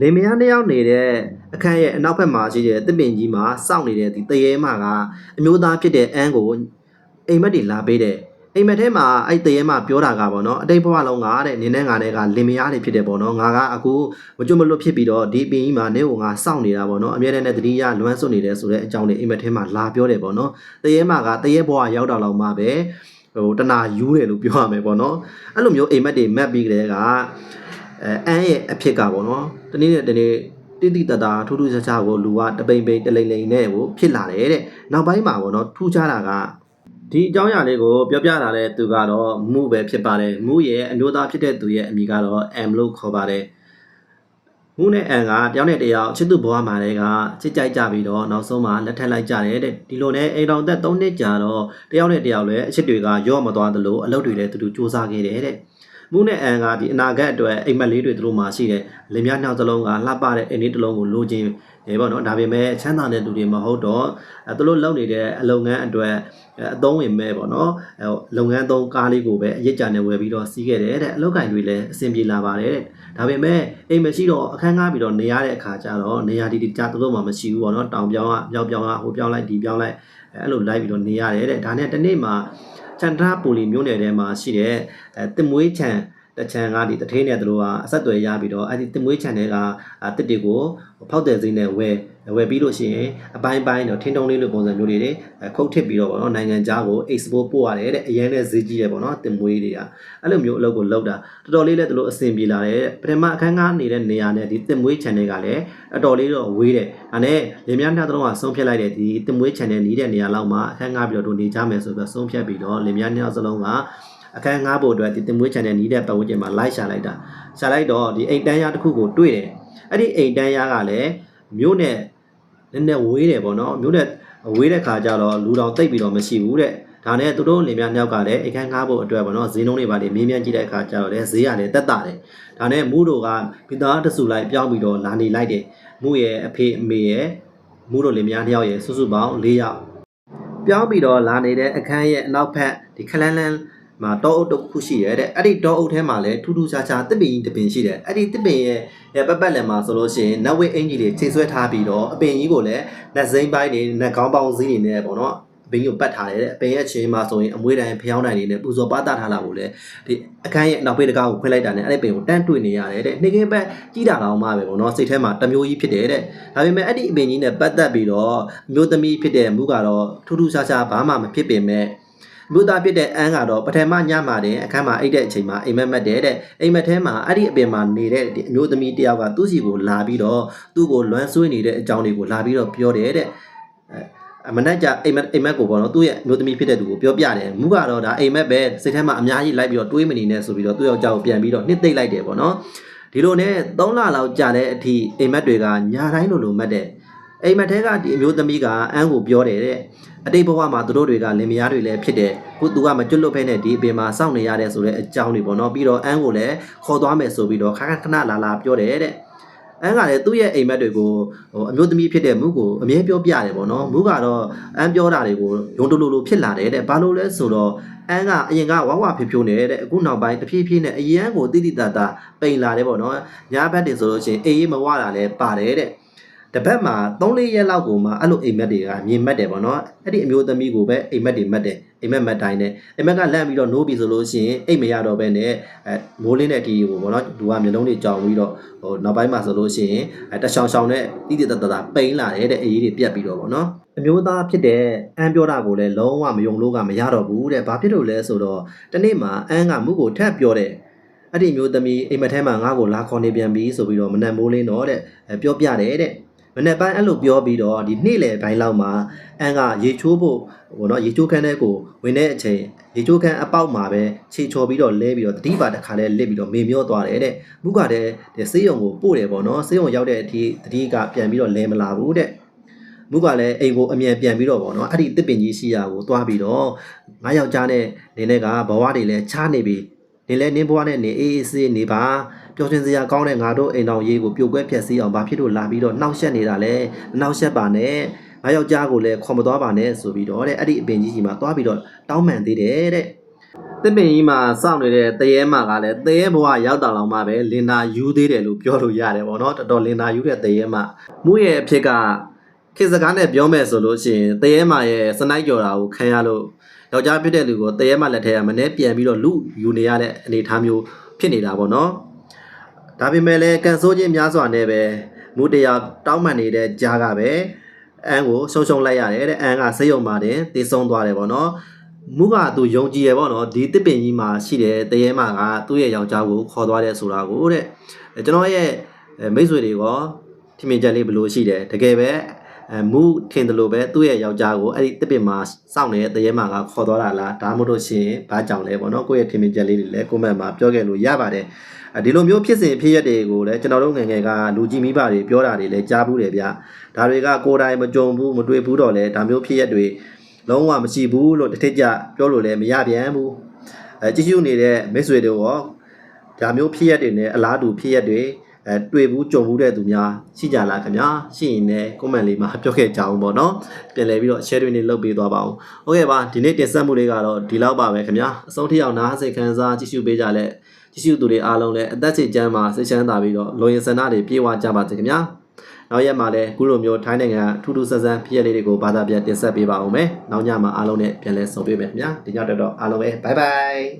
လင်မယားနှစ်ယောက်နေတဲ့အခန်းရဲ့အနောက်ဘက်မှာရှိတဲ့တစ်ပင်ကြီးမှာစောင့်နေတဲ့ဒီတရေမကအမျိုးသားဖြစ်တဲ့အန်းကိုအိမ်မက်တွေလာပေးတယ်အိမ်မက်ထဲမှာအဲ့တရေမပြောတာကပေါ့နော်အတိတ်ဘဝလုံးကတဲ့နင်းနဲ့ငါနဲ့ကလင်မယားတွေဖြစ်တယ်ပေါ့နော်ငါကအခုမကြွမလွတ်ဖြစ်ပြီးတော့ဒီပင်ကြီးမှာနင်းကိုငါစောင့်နေတာပေါ့နော်အမြဲတမ်းနဲ့တတိယလွမ်းစွနေတယ်ဆိုတဲ့အကြောင်းလေးအိမ်မက်ထဲမှာလာပြောတယ်ပေါ့နော်တရေမကတရေဘဝရောက်တော့လောက်မှပဲဟိုတနာယူတယ်လို့ပြောရမယ်ပေါ့နော်အဲ့လိုမျိုးအိမ်မက်တွေမက်ပြီးကြတဲ့က အဲအန်းရဲ့အဖြစ်ကပေါ့နော်တနေ့နဲ့တနေ့တိတိတတာထူးထူးခြားခြားကိုလူကတပိန်ပိန်တလိမ့်လိမ့်နဲ့ကိုဖြစ်လာတယ်တဲ့နောက်ပိုင်းမှာပေါ့နော်ထူးခြားတာကဒီအကြောင်းအရာလေးကိုပြောပြလာတဲ့သူကတော့မူပဲဖြစ်ပါတယ်မူရဲ့အမျိုးသားဖြစ်တဲ့သူရဲ့အမည်ကတော့ M လို့ခေါ်ပါတယ်မူနဲ့အန်ကတယောက်နဲ့တယောက်ချစ်သူဘဝမှာတည်းကချစ်ကြိုက်ကြပြီးတော့နောက်ဆုံးမှာလက်ထပ်လိုက်ကြတယ်တဲ့ဒီလိုနဲ့အိမ်တော်သက်3နှစ်ကြာတော့တယောက်နဲ့တယောက်လည်းအချစ်တွေကရော့မသွားသလိုအလုပ်တွေလည်းတူတူစူးစမ်းခဲ့တယ်တဲ့ မူနဲ့အန်ကဒီအနာဂတ်အတွက်အိမ်မက်လေးတွေသူတို့မှာရှိတယ်လင်မယားနှောက်တစ်လုံးကလှပတဲ့အိမ်လေးတစ်လုံးကိုလိုချင်ရေပေါ့နော်ဒါပေမဲ့ချမ်းသာတဲ့လူတွေမဟုတ်တော့အဲသူတို့လုပ်နေတဲ့အလုပ်ငန်းအတွက်အဲအသုံးဝင်မဲ့ပေါ့နော်အဲလုပ်ငန်းသုံးကားလေးကိုပဲအရစ်ကြနဲ့ဝယ်ပြီးတော့စီးခဲ့တယ်တဲ့အလုပ်ကင်တွေလည်းအဆင်ပြေလာပါတယ်တဲ့ဒါပေမဲ့အိမ်မရှိတော့အခန်းငှားပြီးတော့နေရတဲ့အခါကျတော့နေရာဒီဒီကြာသူတို့မှမရှိဘူးပေါ့နော်တောင်ပြောင်းကမြောက်ပြောင်းကဟိုပြောင်းလိုက်ဒီပြောင်းလိုက်အဲအဲ့လိုလိုက်ပြီးတော့နေရတယ်တဲ့ဒါနဲ့တစ်နေ့မှာ ချန်တရာပူလီမြို့နယ်ထဲမှာရှိတဲ့အဲတင်မွေးချန် တချန်ကဒီတထင်းနဲ့တို့ကအဆက်အသွယ်ရပြီးတော့အဲ့ဒီတင်မွေးချန်တွေကတစ်တစ်ကိုဖောက်တဲ့စိမ့်နဲ့ဝယ်ဝယ်ပြီးလို့ရှိရင်အပိုင်းပိုင်းတော့ထင်းတုံးလေးလိုပုံစံမျိုးတွေတွေခုတ်ထစ်ပြီးတော့ဗောနော်နိုင်ငံခြားကို export ပို့ရတယ်တဲ့အရင်နဲ့ဈေးကြီးတယ်ဗောနော်တင်မွေးတွေကအဲ့လိုမျိုးအလုပ်ကိုလုပ်တာတော်တော်လေးလည်းတို့အဆင်ပြေလာတယ်ပထမအခန်းကားနေတဲ့နေရာနဲ့ဒီတင်မွေး channel ကလည်းအတော်လေးတော့ဝေးတယ်ဒါနဲ့လင်မယားနှစ်သုံးကဆုံးဖြတ်လိုက်တဲ့ဒီတင်မွေး channel နေတဲ့နေရာလောက်မှာအခန်းကားပြီးတော့တို့နေကြမယ်ဆိုပြီးတော့ဆုံးဖြတ်ပြီးတော့လင်မယားနှစ်စလုံးက အခန်းငားဖို့အတွက်ဒီတင်မွေး channel နီးတဲ့ပတ်ဝန်းကျင်မှာ like ရှာလိုက်တာရှာလိုက်တော့ဒီအိမ်တန်းရတစ်ခုကိုတွေ့တယ်အဲ့ဒီအိမ်တန်းရကလည်းမြို့နဲ့နည်းနည်းဝေးတယ်ပေါ့နော်မြို့နဲ့ဝေးတဲ့ခါကျတော့လူတော်တိတ်ပြီးတော့မရှိဘူးတဲ့ဒါနဲ့သူတို့လင်မြနှစ်ယောက်ကလည်းအိမ်ခန်းငားဖို့အတွက်ပေါ့နော်ဈေးနှုန်းတွေပါလေမေးမြန်းကြည့်တဲ့အခါကျတော့လည်းဈေးရတယ်တက်တာတယ်ဒါနဲ့မူးတို့ကမိသားတစုလိုက်ပြောင်းပြီးတော့လာနေလိုက်တယ်မူးရဲ့အဖေအမေရဲ့မူးတို့လင်မြနှစ်ယောက်ရဲ့စုစုပေါင်း၄ယောက်ပြောင်းပြီးတော့လာနေတဲ့အခန်းရဲ့အနောက်ဘက်ဒီခလန်းလန်း မှာတောအုပ်တစ်ခုရှိတယ်တဲ့အဲ့ဒီတောအုပ်ထဲမှာလည်းထူးထူးခြားခြားတစ်ပင်ကြီးတစ်ပင်ရှိတယ်အဲ့ဒီတစ်ပင်ရဲ့ရဲ့ပတ်ပတ်လည်မှာဆိုလို့ရှိရင်နတ်ဝိအင်ကြီးတွေချိန်ဆွဲထားပြီးတော့အပင်ကြီးကိုလည်းနတ်စိမ့်ပိုင်းတွေနတ်ကောင်းပေါင်းစည်းတွေနဲ့ပေါ့နော်အပင်ကြီးကိုပတ်ထားတယ်တဲ့အပင်ရဲ့ချင်းမှာဆိုရင်အမွေးတိုင်းဖျောင်းတိုင်းတွေနဲ့ပူဇော်ပါတာထားလာဖို့လေဒီအခန်းရဲ့နောက်ဘေးတကားကိုခွဲလိုက်တာနဲ့အဲ့ဒီပင်ကိုတန်းတွေ့နေရတယ်တဲ့နှိကင်းပတ်ကြီးတာကောင်းမှပဲပေါ့နော်စိတ်ထဲမှာတစ်မျိုးကြီးဖြစ်တယ်တဲ့ဒါပေမဲ့အဲ့ဒီအပင်ကြီးနဲ့ပတ်သက်ပြီးတော့အမျိုးသမီးဖြစ်တဲ့မူကတော့ထူးထူးခြားခြားဘာမှမဖြစ်ပင်မဲ့ မြို့သားပြစ်တဲ့အန်းကတော့ပထမညမှာတင်အခန်းမှာအိတ်တဲ့အချိန်မှာအိမ်မက်မက်တယ်တဲ့အိမ်မက်ထဲမှာအဲ့ဒီအပင်မှာနေတဲ့ဒီအမျိုးသမီးတယောက်ကသူ့စီကိုလာပြီးတော့သူ့ကိုလွမ်းဆွေးနေတဲ့အကြောင်းတွေကိုလာပြီးတော့ပြောတယ်တဲ့အဲအမနက်ကြအိမ်မက်အိမ်မက်ကိုပေါ့နော်သူ့ရဲ့အမျိုးသမီးဖြစ်တဲ့သူကိုပြောပြတယ်မူကတော့ဒါအိမ်မက်ပဲစိတ်ထဲမှာအများကြီးလိုက်ပြီးတော့တွေးမနေနဲ့ဆိုပြီးတော့သူ့ယောက်ျားကိုပြန်ပြီးတော့နှစ်သိမ့်လိုက်တယ်ပေါ့နော်ဒီလိုနဲ့3လလောက်ကြာတဲ့အထိအိမ်မက်တွေကညာတိုင်းလိုလိုမက်တဲ့ အိမ်မက်ထဲကဒီအမျိုးသမီးကအန်းကိုပြောတယ်တဲ့အတိတ်ဘဝမှာသူတို့တွေကလင်မယားတွေလည်းဖြစ်တယ်ခုသူကမကျွတ်လွတ်ဖဲနဲ့ဒီအပင်မှာစောင့်နေရတဲ့ဆိုတဲ့အကြောင်းတွေပေါ့နော်ပြီးတော့အန်းကိုလည်းခေါ်သွားမယ်ဆိုပြီးတော့ခဏခဏလာလာပြောတယ်တဲ့အန်းကလည်းသူ့ရဲ့အိမ်မက်တွေကိုဟိုအမျိုးသမီးဖြစ်တဲ့မူကိုအမြဲပြောပြတယ်ပေါ့နော်မူကတော့အန်းပြောတာတွေကိုယုံတလူလူဖြစ်လာတယ်တဲ့ဘာလို့လဲဆိုတော့အန်းကအရင်ကဝဝဖြိုးဖြိုးနေတဲ့အခုနောက်ပိုင်းတဖြည်းဖြည်းနဲ့အရန်ကိုတိတိတတ်တာပိန်လာတယ်ပေါ့နော်ညာဘက်တွေဆိုလို့ရှိရင်အေးအေးမဝတာလည်းပါတယ်တဲ့ တပတ်မှာ3-4ရက်လောက်ကိုမှအဲ့လိုအိမ်မက်တွေကမြင်မက်တယ်ပေါ့နော်အဲ့ဒီအမျိုးသမီးကိုပဲအိမ်မက်တွေမက်တယ်အိမ်မက်မက်တိုင်းနဲ့အိမ်မက်ကလန့်ပြီးတော့နိုးပြီဆိုလို့ရှိရင်အိမ်မရတော့ပဲနဲ့အဲမိုးလင်းတဲ့အတီကိုပေါ့နော်သူကမျိုးလုံးတွေကြောင်ပြီးတော့ဟိုနောက်ပိုင်းမှာဆိုလို့ရှိရင်အဲတချောင်ချောင်နဲ့တိတိတတ်တတ်ပိန်လာတယ်တဲ့အေးကြီးတွေပြတ်ပြီးတော့ပေါ့နော်အမျိုးသားဖြစ်တဲ့အန်းပြောတာကိုလည်းလုံးဝမယုံလို့ကမရတော့ဘူးတဲ့ဘာဖြစ်လို့လဲဆိုတော့တနေ့မှာအန်းကမှုကိုထပ်ပြောတဲ့အဲ့ဒီမျိုးသမီးအိမ်မက်ထဲမှာငါ့ကိုလာခေါ်နေပြန်ပြီဆိုပြီးတော့မနက်မိုးလင်းတော့တဲ့အဲပြောပြတယ်တဲ့ မနက်ပိုင်းအဲ့လိုပြောပြီးတော့ဒီနေ့လေဘိုင်းလောက်မှာအန်ကရေချိုးဖို့ဟိုနော်ရေချိုးခန်းထဲကိုဝင်တဲ့အချိန်ရေချိုးခန်းအပေါက်မှာပဲခြေချော်ပြီးတော့လဲပြီးတော့တတိပါတစ်ခါလဲလစ်ပြီးတော့မေမျောသွားတယ်တဲ့မုကတဲ့ဒီဆေးရုံကိုပို့တယ်ပေါ့နော်ဆေးရုံရောက်တဲ့အထိတတိကပြန်ပြီးတော့လဲမလာဘူးတဲ့မုကလည်းအိမ်ကိုအမြန်ပြန်ပြီးတော့ဗောနော်အဲ့ဒီတစ်ပင်ကြီးရှိရာကိုသွားပြီးတော့ငါယောက်ျားနဲ့နေနဲ့ကဘဝတွေလည်းချားနေပြီ နေလဲနင်းဘဝနဲ့နေအေးအေးဆေးနေပါပျော်ရွှင်စရာကောင်းတဲ့ငါတို့အိမ်တော်ရေးကိုပြိုကွဲဖျက်ဆီးအောင်ဘာဖြစ်လို့လာပြီးတော့နှောက်ယှက်နေတာလဲနှောက်ယှက်ပါနဲ့ငါယောက်ျားကိုလည်းခွန်မသွားပါနဲ့ဆိုပြီးတော့တဲ့အဲ့ဒီအပင်ကြီးကြီးမှာသွားပြီးတော့တောင်းပန်သေးတယ်တဲ့တစ်ပင်ကြီးမှာစောင့်နေတဲ့တရေမကလည်းတရေဘဝရောက်တောင်လောက်မှပဲလင်နာယူသေးတယ်လို့ပြောလို့ရတယ်ပေါ့နော်တော်တော်လင်နာယူတဲ့တရေမမှုရဲ့အဖြစ်ကခေတ်စကားနဲ့ပြောမယ်ဆိုလို့ရှိရင်တရေမရဲ့စနိုက်ကြော်တာကိုခံရလို့ ယောက်ျားဖြစ်တဲ့လူကိုတရေမလက်ထဲကမနေ့ပြန်ပြီးတော့လူယူနေရတဲ့အနေအထားမျိုးဖြစ်နေတာပေါ့နော်ဒါပေမဲ့လည်းကန်ဆိုးခြင်းများစွာနဲ့ပဲမူတရားတောင်းပန်နေတဲ့ကြားကပဲအန်ကိုရှုံရှုံလိုက်ရတယ်တဲ့အန်ကစိတ်ယုံပါတယ်တည်ဆုံးသွားတယ်ပေါ့နော်မုကသူယုံကြည်ရပေါ့နော်ဒီတစ်ပင်ကြီးမှာရှိတဲ့တရေမာကသူ့ရဲ့ယောက်ျားကိုခေါ်သွားတယ်ဆိုတာကိုတဲ့အဲကျွန်တော်ရဲ့အဲမိတ်ဆွေတွေရောထင်မြင်ချက်လေးဘယ်လိုရှိတယ်တကယ်ပဲ အဲမူထင်တယ်လို့ပဲသူ့ရဲ့ယောက်ျားကိုအဲ့ဒီတစ်ပင်မှာစောင့်နေတဲ့တရေမာကခေါ်သွားတာလားဒါမှမဟုတ်ရှင်ဘာကြောင့်လဲပေါ့နော်ကိုယ့်ရဲ့ထင်မြင်ချက်လေးတွေလည်းကွန်မန့်မှာပြောခဲ့လို့ရပါတယ်အဲဒီလိုမျိုးဖြစ်စဉ်ဖြစ်ရက်တွေကိုလည်းကျွန်တော်တို့ငယ်ငယ်ကလူကြီးမိဘတွေပြောတာတွေလည်းကြားဘူးတယ်ဗျဒါတွေကကိုယ်တိုင်မကြုံဘူးမတွေ့ဘူးတော့လေဒါမျိုးဖြစ်ရက်တွေလုံးဝမရှိဘူးလို့တစ်ထစ်ကြပြောလို့လည်းမရပြန်ဘူးအဲကြည့်ရှုနေတဲ့မိတ်ဆွေတွေရောဒါမျိုးဖြစ်ရက်တွေနဲ့အလားတူဖြစ်ရက်တွေ အဲတွေ့ဘူးကြုံဘူးတဲ့သူများရှိကြလားခင်ဗျာရှိရင်လည်း comment လေးမှာပြောခဲ့ကြအောင်ပေါ့နော်ပြန်လည်ပြီးတော့ share တွေနဲ့လုပ်ပေးသွားပါအောင်ဟုတ်ကဲ့ပါဒီနေ့တင်ဆက်မှုလေးကတော့ဒီလောက်ပါပဲခင်ဗျာအဆုံးထိအောင်နားစိတ်ခံစားကြည့်ရှုပေးကြလဲကြည့်ရှုသူတွေအားလုံးလည်းအသက်စိတ်ချမ်းသာစိတ်ချမ်းသာပြီးတော့လိုရင်ဆန္ဒတွေပြေဝကြပါစေခင်ဗျာနောက်ရက်မှာလည်းခုလိုမျိုးထိုင်းနိုင်ငံကထူးထူးဆန်းဆန်းဖြစ်ရလေးတွေကိုဘာသာပြန်တင်ဆက်ပေးပါဦးမယ်။နောက်ညမှာအားလုံးနဲ့ပြန်လဲဆုံတွေ့မယ်ခင်ဗျာ။ဒီညတော့တော့အားလုံးပဲဘိုင်ဘိုင်